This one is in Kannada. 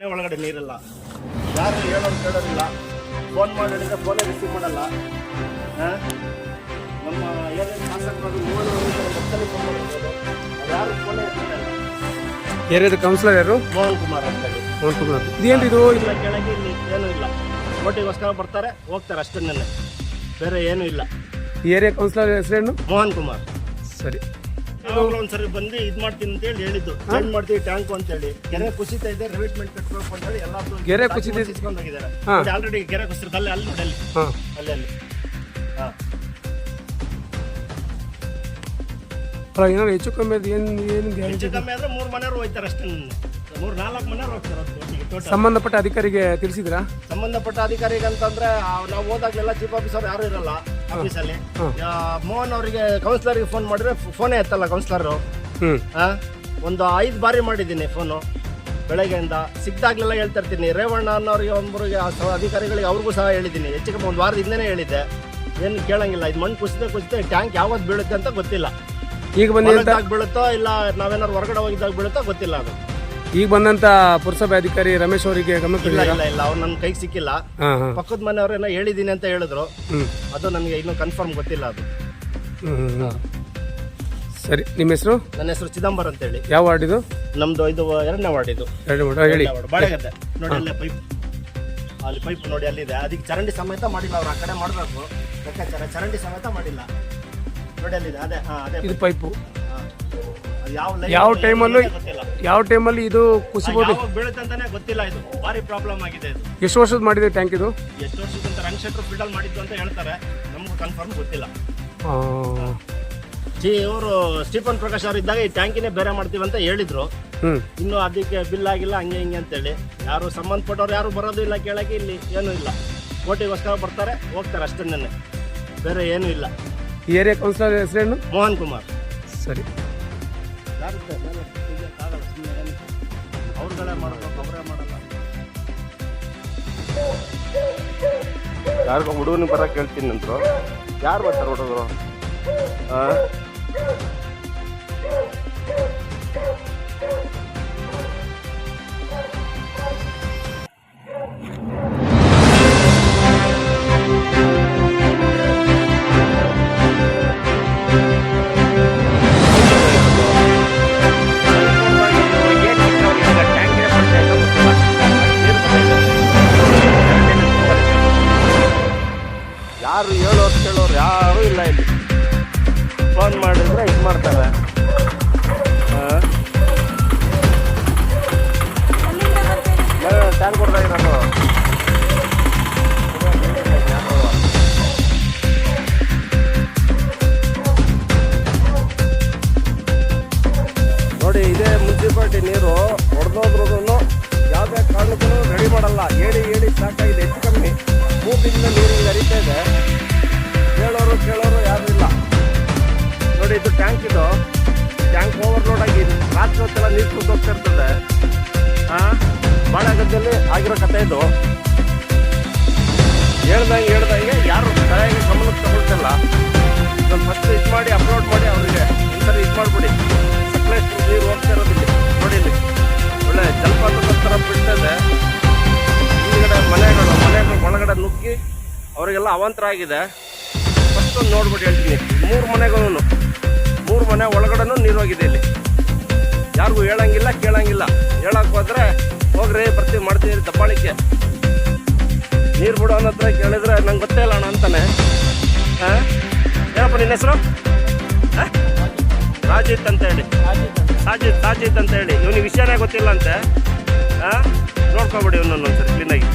ಮನೆ ಒಳಗಡೆ ನೀರಿಲ್ಲ. ಯಾರು ಹೇಳೋದು ಕೇಳೋದಿಲ್ಲ. ಫೋನ್ ಮಾಡಿದ್ರೆ ಫೋನೇ ರಿಸೀವ್ ಮಾಡಲ್ಲ. ನಮ್ಮ ಏನೇನು ಶಾಸಕರು ಮೂವರು ಒತ್ತಲ್ಲಿ ಫೋನ್ ಮಾಡಿರ್ಬೋದು ಯಾರು ಫೋನೇ. ಏರಿಯಾದ ಕೌನ್ಸಿಲರ್ ಯಾರು? ಮೋಹನ್ ಕುಮಾರ್ ಅಂತ ಹೇಳಿ. ಮೋಹನ್ ಕುಮಾರ್ ಇದೇನಿದು ಇದು ಇಲ್ಲ ಕೆಳಗೆ ಇಲ್ಲಿ ಏನೂ ಇಲ್ಲ. ಓಟಿಗೋಸ್ಕರ ಬರ್ತಾರೆ ಹೋಗ್ತಾರೆ ಅಷ್ಟನ್ನೇ ಬೇರೆ ಏನೂ ಇಲ್ಲ. ಈ ಏರಿಯಾ ಕೌನ್ಸಿಲರ್ ಹೆಸರೇನು? ಮೋಹನ್ ಕುಮಾರ್ ಸರಿ. ಯಾವಾಗಲೂ ಒಂದ್ಸರಿ ಬಂದು ಇದು ಮಾಡ್ತೀನಿ ಅಂತ ಹೇಳಿ ಹೇಳಿದ್ದು ಚೇಂಜ್ ಮಾಡ್ತೀವಿ ಟ್ಯಾಂಕು ಅಂತ ಹೇಳಿ ಕೆರೆ ಕುಸಿತ ಇದೆ ರಿವೇಟ್ಮೆಂಟ್ ಕಟ್ಟಬೇಕು ಅಂತ ಹೇಳಿ ಎಲ್ಲ ಕೆರೆ ಕುಸಿತ ಇದೆ? ಹೋಗಿದ್ದಾರೆ. ಹಾ. ಆಲ್ರೆಡಿ ಕೆರೆ ಕುಸಿತ ಅಲ್ಲಿ ಅಲ್ಲಿ ನೋಡಿ ಅಲ್ಲಿ. ಹಾಂ. ಅಲ್ಲಿ ಅಲ್ಲಿ. ಹಾ. ಅಲ್ಲ ಏನಾದ್ರು ಹೆಚ್ಚು ಕಮ್ಮಿ ಅದು ಏನು ಏನು ಗ್ಯಾರಂಟಿ ಹೆಚ್ಚು ಕಮ್ಮಿ ಆದ್ರೆ ಮೂರ್ ಮನೆಯವರು ಹೋಯ್ತಾರೆ ಅಷ್ಟೇ ಮೂರ್ ನಾಲ್ಕು ಮನೆಯವರು ಹೋಗ್ತಾರೆ ಒಟ್ಟಿಗೆ ಟೋಟಲ್ ಸಂಬಂಧಪಟ್ಟ ಅಧಿಕಾರಿಗೆ ತಿಳಿಸಿದ್ರ? ಸಂಬಂಧಪಟ್ಟ ಅಧಿಕಾರಿಗೆ ಅಂತಂದ್ರೆ ಆ, ನಾವು ಹೋದಾಗಲೆಲ್ಲ ಚೀಫ್ ಆಫೀಸರ್ ಯಾರು ಇರಲ್ಲ. ಆಫೀಸಲ್ಲಿ ಮೋಹನ್ ಅವರಿಗೆ ಕೌನ್ಸಿಲರ್ಗೆ ಫೋನ್ ಮಾಡಿದ್ರೆ ಫೋನೇ ಎತ್ತಲ್ಲ ಕೌನ್ಸಿಲರು ಒಂದು ಐದು ಬಾರಿ ಮಾಡಿದ್ದೀನಿ ಫೋನು ಬೆಳಗ್ಗೆಯಿಂದ ಸಿಕ್ದಾಗ್ಲೆಲ್ಲ ಹೇಳ್ತಾ ಇರ್ತೀನಿ. ರೇವಣ್ಣ ಅನ್ನೋರಿಗೆ ಒಬ್ಬರಿಗೆ ಅಧಿಕಾರಿಗಳಿಗೆ ಅವ್ರಿಗೂ ಸಹ ಹೇಳಿದ್ದೀನಿ. ಹೆಚ್ಚು ಕಮ್ಮಿ ಒಂದು ವಾರದ ಹಿಂದೆನೇ ಹೇಳಿದ್ದೆ. ಏನು ಕೇಳಂಗಿಲ್ಲ. ಇದು ಮಣ್ಣು ಕುಸಿದ ಕುಸಿದ ಟ್ಯಾಂಕ್ ಯಾವತ್ತು ಬೀಳುತ್ತೆ ಅಂತ ಗೊತ್ತಿಲ್ಲ. ಈಗ ಬಂದು ಬೀಳುತ್ತೋ ಇಲ್ಲ ನಾವೇನಾದ್ರು ಹೊರಗಡೆ ಹೋಗಿದ್ದಾಗ ಬೀಳುತ್ತೋ ಗೊತ್ತಿಲ್ಲ ಅದು. ಈಗ ಬಂದಂತ ಪುರಸಭೆ ಅಧಿಕಾರಿ ರಮೇಶ್ ಅವರಿಗೆ ಗಮನ ಇಲ್ಲ ಇಲ್ಲ ಇಲ್ಲ. ಅವ್ರು ನನ್ನ ಕೈಗೆ ಸಿಕ್ಕಿಲ್ಲ. ಹಾಂ ಹಾಂ. ಪಕ್ಕದ ಮನೆಯವ್ರೇನೋ ಹೇಳಿದ್ದೀನಿ ಅಂತ ಹೇಳಿದ್ರು. ಅದು ನನಗೆ ಇನ್ನೂ ಕನ್ಫರ್ಮ್ ಗೊತ್ತಿಲ್ಲ ಅದು. ಸರಿ ನಿಮ್ಮ ಹೆಸರು? ನನ್ನ ಹೆಸರು ಚಿದಂಬರ್ ಅಂತ ಹೇಳಿ ಯಾವ ವಾರ್ಡ್ ಇದು? ನಮ್ದು ಇದು ಎರಡನೇ ವಾರ್ಡ್ ಇದು. ವಾರ್ಡ್ ಹೇಳಿ. ಎರಡನೇ ವಾರ್ಡ್. ಬಾಳೆಗದ್ದೆ. ನೋಡಿ ಅಲ್ಲೇ ಪೈಪ್ ಅಲ್ಲಿ ಪೈಪ್ ನೋಡಿ ಅಲ್ಲಿದೆ. ಅದಕ್ಕೆ ಚರಂಡಿ ಸಮೇತ ಮಾಡಿಲ್ಲ ಅವ್ರು. ಆ ಕಡೆ ಮಾಡಬೇಕು. ಲೆಕ್ಕಾಚಾರ ಚರಂಡಿ ಸಮೇತ ಮಾಡಿಲ್ಲ. ನೋಡಿ ಅಲ್ಲಿದೆ. ಅದೇ ಹಾ ಅದೇ ಇದು ಪೈಪು ಯಾವ ಟೈಮಲ್ಲೂ ಯಾವ ಟೈಮಲ್ಲಿ ಇದು ಕುಸಿಬೋದು? ಬೀಳುತ್ತೆ ಅಂತಾನೆ ಗೊತ್ತಿಲ್ಲ ಇದು. ಭಾರಿ ಪ್ರಾಬ್ಲಮ್ ಆಗಿದೆ ಇದು. ಎಷ್ಟು ವರ್ಷದ ಮಾಡಿದೆ ಟ್ಯಾಂಕ್ ಇದು? ಎಷ್ಟು ವರ್ಷಕ್ಕಿಂತ ರಂಗ್ ಶೆಟ್ರು ಫಿಲ್ಟರ್ ಮಾಡಿದ್ದು ಅಂತ ಹೇಳ್ತಾರೆ. ನಮ್ಗೆ ಕನ್ಫರ್ಮ್ ಗೊತ್ತಿಲ್ಲ. ಜಿ ಇವರು ಸ್ಟೀಫನ್ ಪ್ರಕಾಶ್ ಅವರು ಇದ್ದಾಗ ಈ ಟ್ಯಾಂಕಿನೇ ಬೇರೆ ಮಾಡ್ತೀವಿ ಅಂತ ಹೇಳಿದ್ರು. ಇನ್ನು ಅದಕ್ಕೆ ಬಿಲ್ ಆಗಿಲ್ಲ ಹಂಗೆ ಹಿಂಗೆ ಅಂತೇಳಿ. ಯಾರು ಸಂಬಂಧಪಟ್ಟವ್ರು ಯಾರು ಬರೋದು ಇಲ್ಲ ಕೇಳಕ್ಕೆ ಇಲ್ಲಿ ಏನೂ ಇಲ್ಲ. ಕೋಟಿಗೋಸ್ಕರ ಬರ್ತಾರೆ ಹೋಗ್ತಾರೆ ಅಷ್ಟನ್ನೇ. ಬೇರೆ ಏನೂ ಇಲ್ಲ. ಏರಿಯಾ ಕೌನ್ಸಿಲರ್ ಹೆಸರೇನು? ಮೋಹನ್ ಕುಮಾರ್. ಸರಿ. ಯಾರಿಗೋ ಮಾಡಬೇಕು ಅವರೇ ಮಾಡಲ್ಲ ಯಾರಿಗೂ ಹುಡುಗನ ಬರಕ್ಕೆ ಹೇಳ್ತೀನಿ ನಂತರ ಯಾರು ಬರ್ತಾರೆ ಹುಡುಗರು? ಯಾರು ಹೇಳೋರು ಕೇಳೋರು ಯಾರು ಇಲ್ಲ ಇಲ್ಲಿ. ಫೋನ್ ಮಾಡಿದ್ರೆ ಇದು ಮಾಡ್ತಾರೆ. ಟ್ಯಾಂಕ್ ಇದು ಟ್ಯಾಂಕ್ ಇದು. ಟ್ಯಾಂಕ್ ಓವರ್ಲೋಡ್ ಆಗಿ ರಾತ್ರಿ ಹೊತ್ತೆಲ್ಲ ನೀರು ತುಂಬ ಹೋಗ್ತಾ ಇರ್ತದೆ. ಹಾಂ ಬಾಳೆಗದ್ದಲ್ಲಿ ಆಗಿರೋ ಕತೆ ಇದು. ಹೇಳ್ದಂಗೆ ಹೇಳ್ದಂಗೆ ಯಾರು ಸರಿಯಾಗಿ ಗಮನಕ್ಕೆ ತಗೊಳ್ತಿಲ್ಲ. ನಾನು ಫಸ್ಟ್ ಇದು ಮಾಡಿ ಅಪ್ಲೋಡ್ ಮಾಡಿ ಅವರಿಗೆ. ಸರಿ ಇದು ಮಾಡಿಬಿಡಿ. ಸಕಲೇಶ್ವರ ನೀರು ಹೋಗ್ತಾ ಇರೋದಕ್ಕೆ ನೋಡಿ ಒಳ್ಳೆ ಜಲಪಾತದ ಥರ ಬಿಡ್ತದೆ. ಹಿಂದ್ಗಡೆ ಮನೆಗಳು ಮನೆಗಳು ಒಳಗಡೆ ನುಗ್ಗಿ ಅವರಿಗೆಲ್ಲ ಅವಾಂತರ ಆಗಿದೆ. ಫಸ್ಟ್ ನೋಡ್ಬಿಟ್ಟು ಹೇಳ್ತೀನಿ. ಮೂರು ಮನೆಗಳು ಮೂರು ಮನೆ ಒಳಗಡೆನೂ ನೀರು ಹೋಗಿದೆ ಇಲ್ಲಿ. ಯಾರಿಗೂ ಹೇಳಂಗಿಲ್ಲ, ಕೇಳಂಗಿಲ್ಲ. ಹೇಳಕ್ ಹೋದ್ರೆ ಹೋಗ್ರಿ, ಬರ್ತೀವಿ, ಮಾಡ್ತೀವಿ ದಬ್ಬಾಳಿಕೆ. ನೀರು ಬಿಡು ಅನ್ನೋ ಹತ್ರ ಕೇಳಿದ್ರೆ ನಂಗೆ ಗೊತ್ತೇ ಇಲ್ಲ ಅಣ್ಣ ಅಂತಾನೆ. ಹಾಂ? ಏನಪ್ಪ ನಿನ್ನ ಹೆಸರು? ರಾಜಿತ್ ಅಂತ ಹೇಳಿ. ಸಾಜಿತ್ ಸಾಜಿತ್ ಅಂತ ಹೇಳಿ. ಇವನಿಗೆ ವಿಷಯನೇ ಗೊತ್ತಿಲ್ಲ ಅಂತೆ. ಹಾಂ? ನೋಡ್ಕೊಬಿಡಿ ಇವನೊಂದ್ಸರಿ ಕ್ಲೀನಾಗಿ